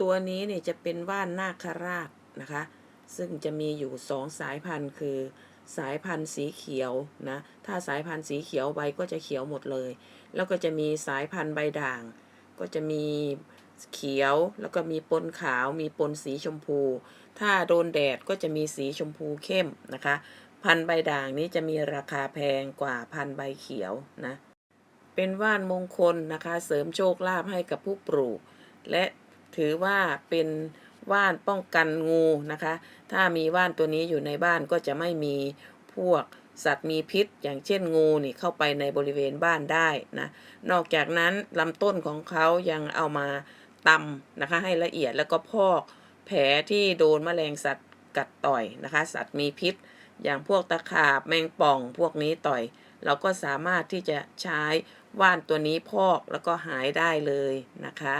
ตัวนี้เนี่ยจะเป็นว่านนาคราชนะคะ ซึ่งจะมีอยู่สองสายพันธุ์คือสายพันธุ์สีเขียวนะ ถ้าสายพันธุ์สีเขียวใบก็จะเขียวหมดเลย แล้วก็จะมีสายพันธุ์ใบด่าง ก็จะมีเขียว แล้วก็มีปนขาว มีปนสีชมพู ถ้าโดนแดดก็จะมีสีชมพูเข้มนะคะ พันธุ์ใบด่างนี้จะมีราคาแพงกว่าพันธุ์ใบเขียวนะ เป็นว่านมงคลนะคะ เสริมโชคลาภให้กับผู้ปลูก และ ถือว่าเป็นว่านป้องกันงูนะคะ ถ้ามีว่านตัวนี้อยู่ในบ้านก็จะไม่มีพวกสัตว์มีพิษ อย่างเช่นงูนี่เข้าไปในบริเวณบ้านได้นะ นอกจากนั้นลำต้นของเขายังเอามาตำนะคะ ให้ละเอียดแล้วก็พอกแผลที่โดนแมลงสัตว์กัดต่อยนะคะ สัตว์มีพิษ อย่างพวกตะขาบแมงป่องพวกนี้ต่อย เราก็สามารถที่จะใช้ว่านตัวนี้พอกแล้วก็หายได้เลยนะคะ